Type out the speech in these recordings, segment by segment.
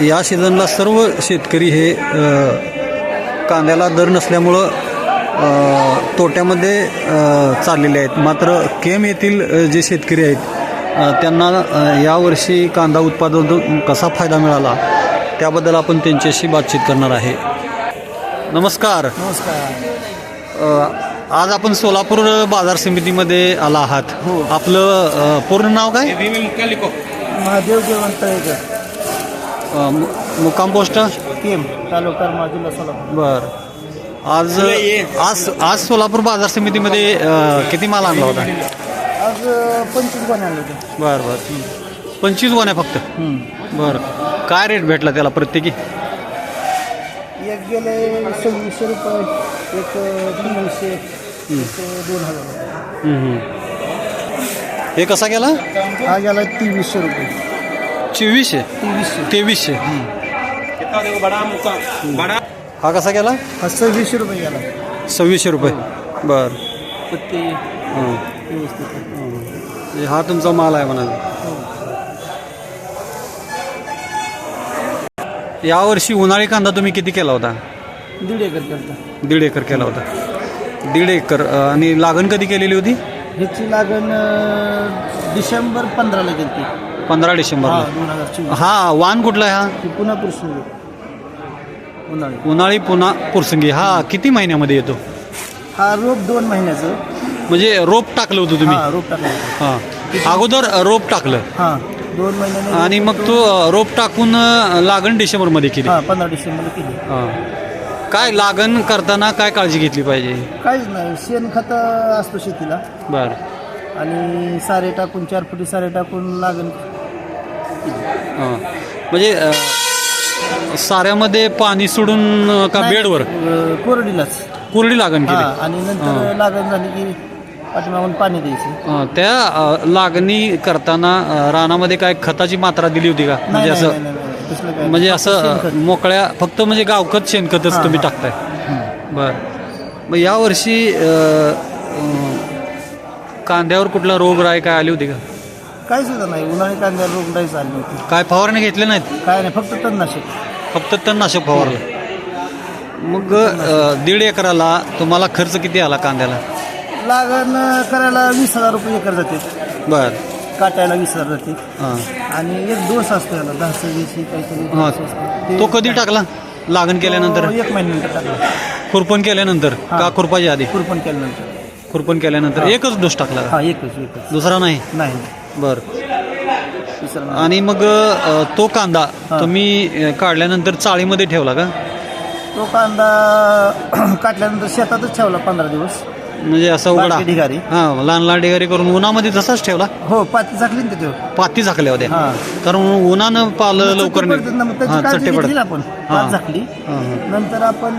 या सीझनला सर्व शेतकरी हे कांद्याला दर नसल्यामुळं तोट्यामध्ये चाललेले आहेत. मात्र केम येथील जे शेतकरी आहेत त्यांना यावर्षी कांदा उत्पादन कसा फायदा मिळाला त्याबद्दल आपण त्यांच्याशी बातचीत करणार आहे. नमस्कार. नमस्कार. आज आपण सोलापूर बाजार समितीमध्ये आला आहात. हो. आपलं पूर्ण नाव काय? महादेव मु- मुक्काम पोस्ट? केम तालुका माजुला सोलापूर. बर. आज आज आज सोलापूर बाजार समितीमध्ये अ, किती माल आणला होता? आज पंचवीस बनवलं होतं. बर बर. पंचवीस गोण्या फक्त? बर. काय रेट भेटला त्याला प्रत्येकी? एक गेले सव्वीसशे रुपये एक तीनशे एक दोन हजार रुपये. हम्म, हम्म. हे कसा गेला? हा गेला तेवीसशे रुपये. चोवीसशे. तेवीसशे. हा कसा गेला? हा सव्वीसशे रुपये गेला. सव्वीसशे रुपये. बर. पत्ती. हां. व्यवस्थित. हे हा तुमचा माल आहे म्हणा यावर्षी उन्हाळी कांदा तुम्ही किती केला होता? दीड एकर करता दीड एकर केला होता. दीड एकर अ, आणि लागण कधी केलेली होती? ह्याची लागण अं, डिसेंबर पंधराला गेली पंधरा हा डिसेंबरला दोन हजार चोवीस. हा वाण कुठला आहे हा? ती पुन्हा पुरुष उन्हाळी. उन्हाळी पुन्हा पुरसंगी. हा किती महिन्यामध्ये येतो? हा रोप दोन महिन्याचं. म्हणजे रोप टाकलं होतं तुम्ही? हा रोप टाकला. हा. अगोदर रोप टाकलं. हा दोन महिन्याने आणि मग तो अ, रोप टाकून अ, लागण डिसेंबरमध्ये केली. हा पंधरा डिसेंबरला केली. हा. काय लागण करताना काय काळजी घेतली पाहिजे? काहीच नाही. शेणखत असतो शेतीला. बर. आणि सारे टाकून चार फुटी सारे टाकून लागण हा. म्हणजे अ, साऱ्यामध्ये पाणी सोडून का बेडवर अं, कोरडीलाच कोरडी लागण हा केली आणि नंतर लागण झाली की पाठीमागून पाणी द्यायचं अ, त्या अ, लागणी करताना अ, रानामध्ये काय खताची मात्रा दिली होती का म्हणजे नाही, असं नाही, नाही, नाही. तसलं काय म्हणजे. असं. मोकळ्या फक्त म्हणजे गावखत शेणखतच तुम्ही. टाकताय. बर मग यावर्षी अ, अ, कांद्यावर कुठला रोग राय काय आली होती का काही सुद्धा नाही. उन्हाळी कांद्याला रोग नाही चालली होती. काय फवारणी घेतले नाहीत? काय नाही फक्त तणनाशक. फक्त तणनाशक फवारलं. मग अ, दीड एकराला तुम्हाला खर्च किती आला कांद्याला? लागण करायला वीस हजार रुपये एकर जाते. बर. काटायला वीस हजार जाते. हां. आणि एक डोस असतो याला दहा सव्वीस काहीतरी हां. डोस असतो. ते- तो कधी टाकला? लागण केल्यानंतर? तो एक महिन्यानंतर टाकला. खुरपण केल्यानंतर? हा. का खुरपाच्या आधी? कुरपण केल्यानंतर. खुरपण केल्यानंतर हा. एकच डोस टाकला का? हा एकच एकच. दुसरा नाही? नाही. बर. आणि मग तो कांदा. तुम्ही काढल्यानंतर चाळीमध्ये ठेवला का तो कांदा काटल्यानंतर शेतातच ठेवला पंधरा दिवस म्हणजे असं उघडा ढिगारी. हा लहान लहान ढिगारी करून उन्हामध्ये तसाच ठेवला हो पाती झाकली ना तिथे पाती झाकल्या होत्या हा. कारण उन्हानं पालं लवकर चट्टे पडत आपण झाकली. नंतर आपण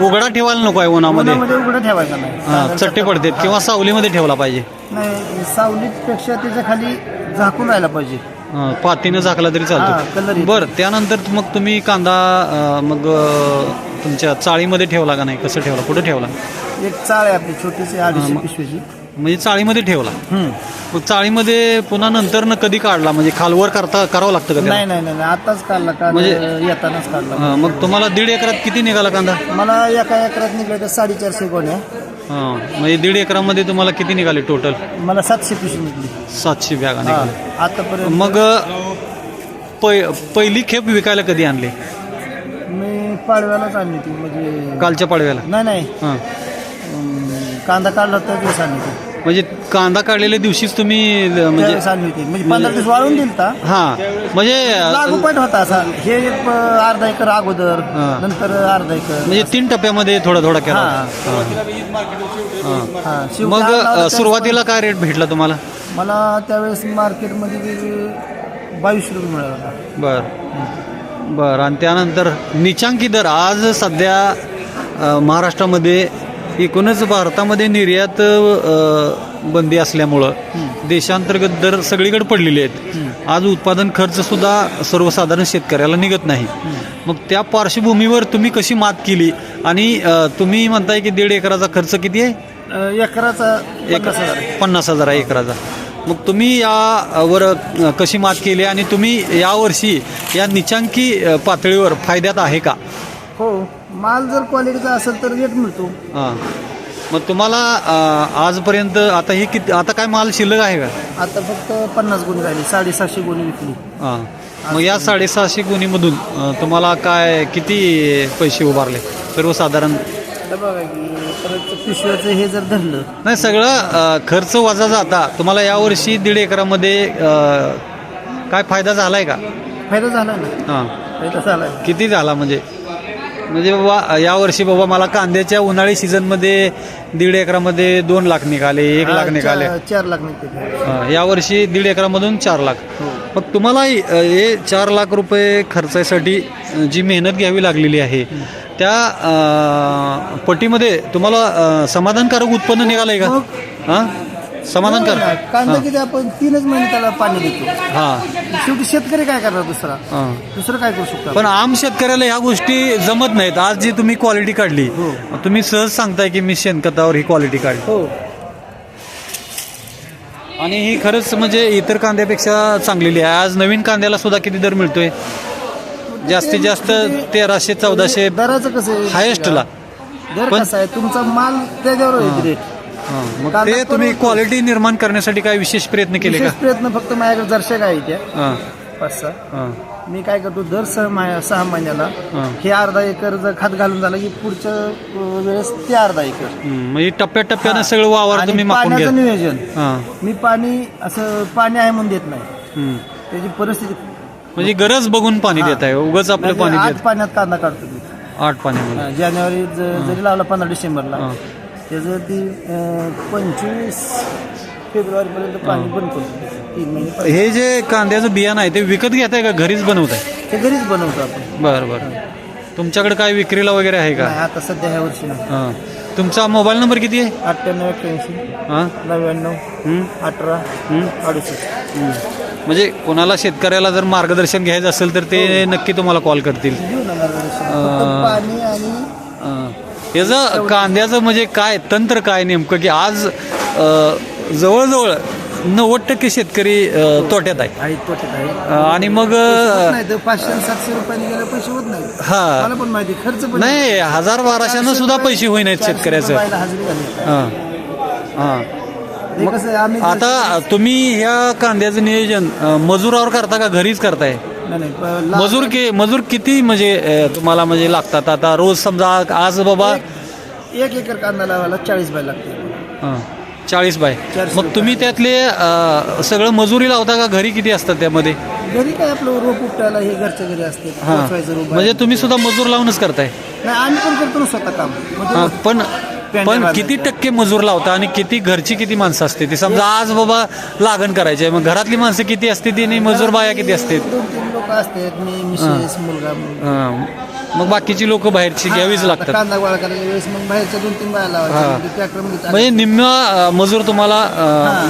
उघडा ठेवायला नको आहे उन्हामध्ये. उन्हामध्ये उघडं ठेवायचं नाही. हा चट्टे पडतात हा. किंवा सावलीमध्ये ठेवला पाहिजे. नाही सावलीपेक्षा त्याच्याखाली झाकून राहायला पाहिजे. हा, पातीनं झाकला तरी हा, चालतो येतो. बरं त्यानंतर मग तुम्ही कांदा अ, मग अ, तुमच्या चाळीमध्ये ठेवला का नाही? कसं ठेवला? कुठं ठेवला? एक चाळ आहे आपली छोटीशी अडीचशे पिशवीची. म्हणजे चाळीमध्ये ठेवला. मग चाळीमध्ये पुन्हा नंतर न कधी काढला? म्हणजे खालवर करता करावं लागतं का त्याला? नाही नाही नाही नाही, आताच काढला का म्हणजे- येतानाच काढला. हा, मग तुम्हाला दीड एकरात किती निघाला कांदा? मला एका एकरात निघाल्या तर साडेचारशे गोण्या. हा म्हणजे दीड एकरामध्ये तुम्हाला किती निघाले टोटल मला सातशे पिशवी निघली. सातशे बॅगा हा निघाले आतापर्यंत मग पै पहिली खेप विकायला कधी आणली? मी पाडव्यालाच आणली ती म्हणजे कालच्या पाडव्याला? नाही नाही. हा. अं, कांदा काढला तर दिवस आणली ती. म्हणजे कांदा काढलेल्या दिवशीच तुम्ही ल- म्हणजे त्यावेळेस आणली होती. म्हणजे पंधरा दिवस वाळून दिलता. हा म्हणजे लागोपाठ होता असा. हे एक अं, अर्धा एकर अगोदर हा. नंतर अर्धा एकर. म्हणजे तीन टप्प्यामध्ये थोडा थोडा केला. हा. हा. हा. शेवटी मग आणला होता अ, त्यावेळेस सुरुवातीला काय रेट भेटला तुम्हाला? मला त्यावेळेस मार्केटमध्ये बावीस रुपये मिळाला होता. बर. बर. आणि त्यानंतर निचांकी दर आज सध्या अ, महाराष्ट्रामध्ये एकूणच भारतामध्ये निर्यात बंदी असल्यामुळं देशांतर्गत दर सगळीकडे पडलेले आहेत. आज उत्पादन खर्च सुद्धा सर्वसाधारण शेतकऱ्याला निघत नाही. मग त्या पार्श्वभूमीवर तुम्ही कशी मात केली? आणि तुम्ही म्हणताय की दीड एकराचा खर्च किती आहे? एकराचा एक पन्नास हजार आहे. एकराचा. मग तुम्ही यावर कशी मात केली? आणि तुम्ही यावर्षी या निचांकी पातळीवर फायद्यात आहे का? हो माल जर क्वालिटीचा असेल तर रेट मिळतो. हां. मग तुम्हाला अ, आजपर्यंत आता ही किती आता काय माल शिल्लक आहे का? आता फक्त पन्नास गुणी राहिली साडेसहाशे गुणी विकली. हां. मग या साडेसहाशे गुणीमधून अ, तुम्हाला काय किती पैसे उभारले? सर्वसाधारण. आता बघा की परत पिशव्याचं हे जर धरलं. नाही सगळं अ, खर्च वजा जाता. तुम्हाला यावर्षी दीड एकरामध्ये अ, काय फायदा झालाय का? फायदा झाला ना. हां. फायदा झाला. किती झाला म्हणजे? म्हणजे बाबा यावर्षी बाबा मला कांद्याच्या उन्हाळी सीझनमध्ये दीड एकरामध्ये दोन लाख निघाले एक लाख निघाले. चार लाख निघते हां, यावर्षी दीड एकरामधून चार लाख. मग तुम्हाला अ, हे चार लाख रुपये खर्चासाठी अ, जी मेहनत घ्यावी लागलेली आहे त्या अ, पटीमध्ये तुम्हाला अ, समाधानकारक उत्पन्न निघालंय का? हां? समाधानकारक. कांदा हां. किती आपण तीनच महिने त्याला पाणी देतो. हां. शेवटी शेतकरी काय करणार दुसरा? हां. दुसरं काय करू शकतो पण आम शेतकऱ्याला ह्या गोष्टी जमत नाहीत. आज जी तुम्ही क्वालिटी काढली हो. तुम्ही सहज सांगताय की मी शेणखतावर ही क्वालिटी काढली. हो. आणि ही खरंच म्हणजे इतर कांद्यापेक्षा चांगलेली आहे. आज नवीन कांद्याला सुद्धा किती दर मिळतोय? जास्तीत जास्त तेराशे चौदाशे दराचं कसं आहे? हायेस्टला दर पण- कसा आहे? तुमचा माल त्याच्यावर आहे रेट मग कांदा ते तुम्ही. क्वालिटी निर्माण करण्यासाठी काय विशेष प्रयत्न केले का? विशेष प्रयत्न फक्त माझ्याकडे जरशा गाय त्या हां, पाच सहा. हां, मी काय करतो दर सहा सहा महिन्याला हां. हे अर्धा एकर जर खत घालून झालं की पुढच्या अं, वेळेस ते अर्धा एकर. हं, म्हणजे टप्प्याटप्प्यानं सगळं वावर आणि तुम्ही मापून घ्या. पाण्याचं नियोजन. हां, मी पाणी असं पाणी आहे म्हणून देत नाही. हं. त्याची परिस्थिती म्हणजे गरज बघून पाणी देत आहे. उगाच आपलं म्हणजे पाणी आठ देत पाण्यात कांदा काढतो मी. आठ पाण्यामध्ये. हा, जानेवारी ज- जरी लावला पंधरा डिसेंबरला हां. त्याचं ती पंचवीस फेब्रुवारीपर्यंत पाणी बंद करतो तीन महिने पाणी. हे जे कांद्याचं बियाणं आहे ते विकत घेताय का घरीच बनवताय? ते घरीच बनवतो आपण. बरं बरं. तुमच्याकडे काय विक्रीला वगैरे आहे का? नाही, आता सध्या ह्या वर्षी नाही. हां. तुमचा मोबाईल नंबर किती आहे? अठ्ठ्याण्णव एक्क्याऐंशी हां? नव्याण्णव हं? अठरा हं? अडुसष्ट. हं. म्हणजे कोणाला शेतकऱ्याला जर मार्गदर्शन घ्यायचं असेल तर ते नक्की तुम्हाला कॉल करतील. फक्त पाणी आणि याचं कांद्याचं म्हणजे काय तंत्र काय नेमकं की आज जवळजवळ नव्वद टक्के शेतकरी तोट्यात आहे. आहे तोट्यात आहे. अं, आणि मग होत नाही तर पाचशे आणि सातशे रुपयाने गेले पैसे होत नाही हा. मला पण माहिती आहे, खर्च पण नाही हजार बाराशेनं सुद्धा पैसे चारशे शेतकऱ्याचं. रुपयाला हजेरी घालली. हां. हां. हे कसं आहे, आम्ही आता तुम्ही ह्या कांद्याचं नियोजन अं, मजुरावर करता का घरीच करताय? नाही, नाही, प- ला- मजूर कि मजूर किती म्हणजे अं, तुम्हाला म्हणजे लागतात? आता रोज समजा आज बाबा एक एकर कांदा लावायला चाळीस बाय लागते. हां, चाळीस बाय. चारशे मग तुम्ही त्यातले अं, सगळं मजुरी लावता का? घरी किती असतात त्यामध्ये? घरी काय आपलं रोप उपटायला हे घरच्या घरी असते हां. पोचवायचं रोप म्हणजे तुम्ही सुद्धा मजूर लावूनच करताय. नाही आम्ही पण करतो ना स्वतः काम. हां, पण पण. किती टक्के मजूर लावता आणि किती घरची किती माणसं असते ती समजा आज बाबा लागण करायची मग घरातली माणसं किती असते ती आणि मजूर बाया किती असते? दोन तीन लोक असतात मी मिसेस मुलगा मुलगा. मग बाकीची लोक बाहेरची घ्यावीच लागतात. कांदा गोळा करायच्या वेळेस मग बाहेरच्या दोन तीन बाया. लावायच्या ट्रॅक्टरमध्ये म्हणजे निम्म मजूर तुम्हाला.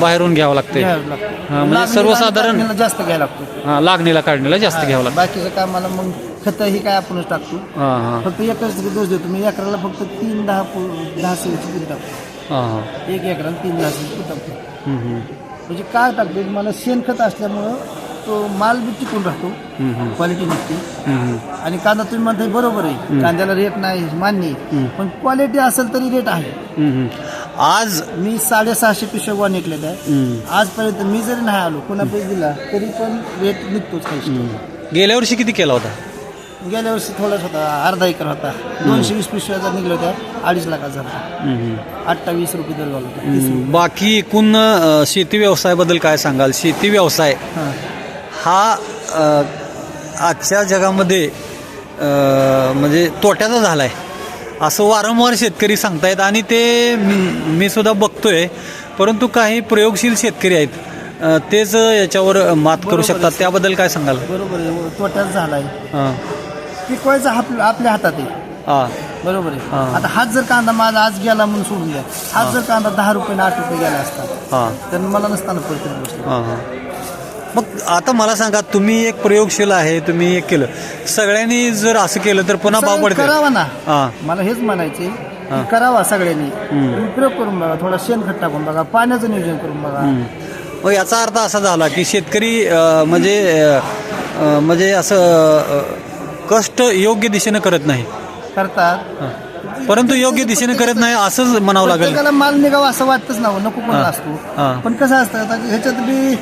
बाहेरून घ्यावं लागते. घ्यावं म्हणजे सर्वसाधारण- जास्त घ्यायला लागतो. लागणीला काढणीला जास्त घ्यावं लागतं. बाकीच्या कामाला मग खत ही काय आपणच टाकतो? हां हां. फक्त एकच दोष देतो. मी एकराला फक्त तीन दहा पु- दहा सेवची पुरी टाकतो. हां हां. एक एकराला तीन दहा सेवची पुरी टाकतो. हम्म, हम्म, म्हणजे काय टाकतो? मला शेणखत असल्यामुळं तो माल बी टिकून राहतो. हम्म, हम्म, क्वालिटी निघते हम्म, आणि कांदा तुम्ही म्हणताय बरोबर आहे. कांद्याला रेट नाही मान्य आहे. पण क्वालिटी असेल तरी रेट आहे. हम्म, हम्म. आज मी साडेसहाशे पिशव्या गोवा निघलेल्या आहे. हम्म, आजपर्यंत मी जरी नाही आलो कोणा पैसे दिला तरी पण रेट निघतोच काही गेल्या वर्षी किती केला होता? गेल्या वर्षी थोडाच होता अर्धा एकर होता. दोनशे वीस पिशव्याचा निघल्या होत्या अडीच लाखाचा झाला. अठ्ठावीस रुपये दर घालत होता. तीस रुपये. बाकी एकूण अ, शेती व्यवसायाबद्दल काय सांगाल? शेती व्यवसाय हां. हा अ, आजच्या जगामध्ये अ, म्हणजे तोट्याचा झाला आहे असं वारंवार शेतकरी सांगतायत आणि ते मी- मी सुद्धा बघतोय. परंतु काही प्रयोगशील शेतकरी आहेत. अ, तेच याच्यावर मात करू शकतात. त्याबद्दल काय सांगाल? बरोबर आहे. तोट्याच झाला आहे हां. पिकवायचा आपल्या आपल्या हातात आहे. हां. बरोबर हां. आहे आता हाच जर कांदा माझा आज गेला म्हणून सोडून द्या. हाच जर कांदा दहा रुपये आठ रुपये गेला असता हां. तर मला नसताना परिस्थिती गोष्ट हां हां. मग आता मला सांगा तुम्ही एक प्रयोगशील आहे तुम्ही एक केलं. सगळ्यांनी जर असं केलं तर पुन्हा भाव पडते. करावा ना. हां. मला हेच म्हणायचे. की करावा सगळ्यांनी. तुम्ही प्रयोग करून बघा थोडा शेणखत टाकून बघा पाण्याचं नियोजन करून बघा. मग याचा अर्थ असा झाला की शेतकरी अ, म्हणजे अ, अ, म्हणजे असं कष्ट योग्य दिशेनं करत नाही करतात हां. परंतु योग्य दिशेने करत नाही असंच म्हणावं लागेल प्रत्येकाला माल निघावा असं वाटतच ना हो, नको कोणाला हां. असतो. पण कसं असतं आता ह्याच्यात बी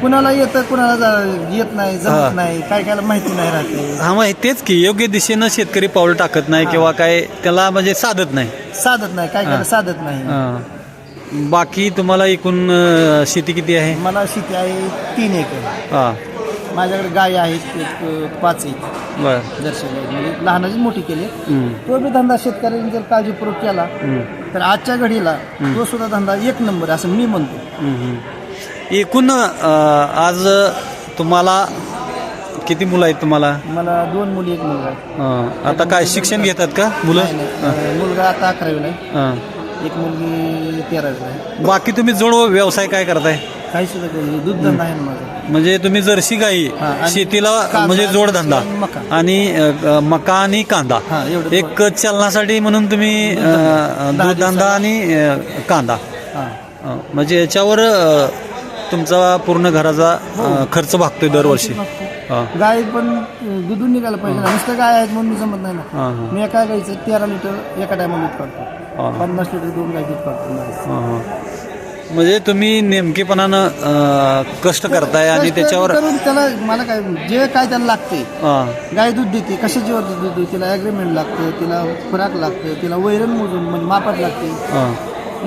कुणाला येतं कुणाला जा- येत नाही हां. जमत नाही काय कायला माहिती नाही राहते हा मग तेच की योग्य दिशेनं शेतकरी पाऊल टाकत नाही किंवा काय त्याला म्हणजे साधत नाही साधत नाही काय हां. कायला साधत नाही हां. बाकी तुम्हाला एकूण अ, शेती किती आहे मला शेती आहे तीन एकर हां माझ्याकडे गाय आहेत एक पाच एक बर म्हणजे लहानाची मोठी केली. तो बी धंदा शेतकऱ्यांनी जर काळजीपूर्वक केला. तर आजच्या घडीला तो सुद्धा धंदा एक नंबर आहे असं मी म्हणतो. एकूण अ, आज तुम्हाला किती मुलं आहेत तुम्हाला मला दोन मुली एक मुलगा आहे अ, आता काय शिक्षण घेतात का मुलं नाही, नाही. मुलगा आता अकरावीला आहे हां. एक मुलगी तेरावीला आहे. बाकी तुम्ही जोड व्यवसाय काय करताय? काही सुद्धा नये. दूध धंदा आहे ना माझा. म्हणजे तुम्ही जर्सी गाई हां, आणि शेतीला कांदा, म्हणजे जोडधंदा आणि मका. आणि अ, मका आणि कांदा. हां, एवढं एक चलनासाठी म्हणून तुम्ही अ, दूधधंदा. आणि अ, कांदा. हां. अ, म्हणजे याच्यावर अ, तुमचा पूर्ण घराचा अ, खर्च भागतोय दरवर्षी. हां. गाय पण अं, दुधून निघायला पाहिजे. ना नुसतं गाय आहेत म्हणून जमत नाही ना. हां हां. मी एका गायचं तेरा लिटर एका टायमाला दूध काढतो. हां. पन्नास लिटर दोन गाय दूध काढतो. म्हणजे तुम्ही नेमकेपणानं अ, कष्ट करताय आणि कष्ट त्याच्यावर करून त्याला मला काय जे काय त्याला लागते गाय दूध देते कशाची वर दूध देते तिला ॲग्रीमेंट लागतं तिला खुराक लागतं तिला वैरण मोजून म्हणजे मापात लागते.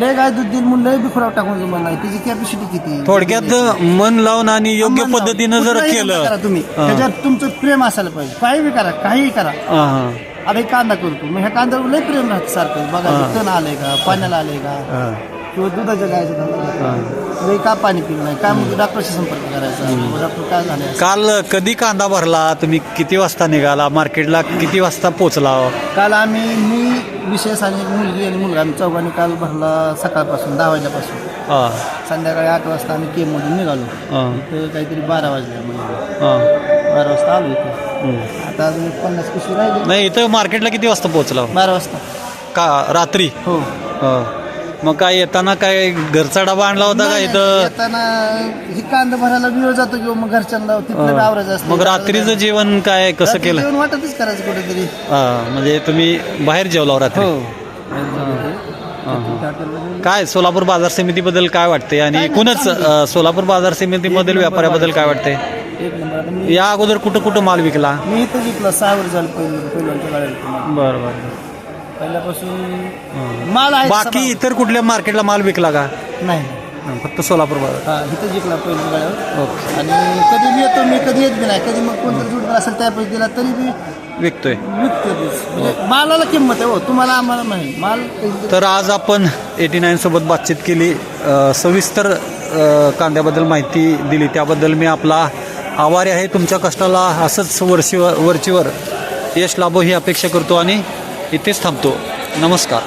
लय गाय दूध देईल म्हणून लय बी खुराक टाकून जमत नाही तिची कॅपॅसिटी किती? थोडक्यात मन लावून आणि योग्य मन. पद्धतीनं जर कुठलाही केलं. करा तुम्ही. त्याच्यात तुमचं प्रेम असायला पाहिजे. काही बी करा काहीही करा. आता कांदा करतो मग ह्या कांद्यावर लय प्रेम राहतं सारखं. बघा. तण आलंय का पाण्याला आलंय का. किंवा दुधाच्या गायचं लय का पाणी पिलं नाही काय म्हणजे डॉक्टरशी संपर्क करायचा? डॉक्टर काय झाले? काल कधी कांदा भरला? तुम्ही किती वाजता निघाला? मार्केटला किती वाजता पोचला काल आम्ही मी विशेष आणि एक मुलगी आणि मुलगा. आम्ही चौघांनी काल भरला सकाळपासून दहा वाजल्यापासून हां, संध्याकाळी आठ वाजता आम्ही केममधून निघालो. इथं काहीतरी बारा वाजले म्हणजे. बारा वाजता आलो इथं. आता अजून एक पन्नास पिशवी राहिले. नाही इथं मार्केटला किती वाजता पोहोचला? बारा वाजता. का रात्री? हो. हां. मग काय येताना काय घरचा डबा आणला होता का नाही, नाही, इथं? येताना ही कांदा भरायला वेळ जातो किंवा मग घरच्यांना तिथलं बी आवरायचं असतं. मग रात्रीचं जेवण काय कसं रात्री केलं? जेवण वाटतच करायचं कुठेतरी. हां, म्हणजे तुम्ही बाहेर जेवला रात्री? हो. काय सोलापूर बाजार समितीबद्दल काय वाटते आणि एकूणच अ, सोलापूर बाजार समितीमधील व्यापाऱ्याबद्दल काय वाटते एक नंबर. आता मी या अगोदर कुठं कुठं माल विकला? मी इथं जिंकला सहा वर्ष झालं पहिलं पहिल्यांच्या बरं बरं पहिल्यापासून माल आहे बाकी इतर कुठल्या मार्केटला माल विकला का? नाही. हं, फक्त सोलापूर बाजार हा इथं जिंकला पहिल्या गाड्यावर. ओके. आणि कधी बी येतो मी कधी येत बी नाही. कधी मग कोणतरी जोडदार असेल त्या पैसे दिला तरी बी विकतोय. विकतो. म्हणजे मालाला किंमत आहे हो तुम्हाला आम्हाला नाही माल तर आज आपण एटी नाईन सोबत बातचीत केली. अ, सविस्तर अ, कांद्याबद्दल माहिती दिली. त्याबद्दल मी आपला आभारी आहे. तुमच्या कष्टाला असंच वर्षीवर वरचीवर यश लाभो ही अपेक्षा करतो आणि इथेच थांबतो. नमस्कार.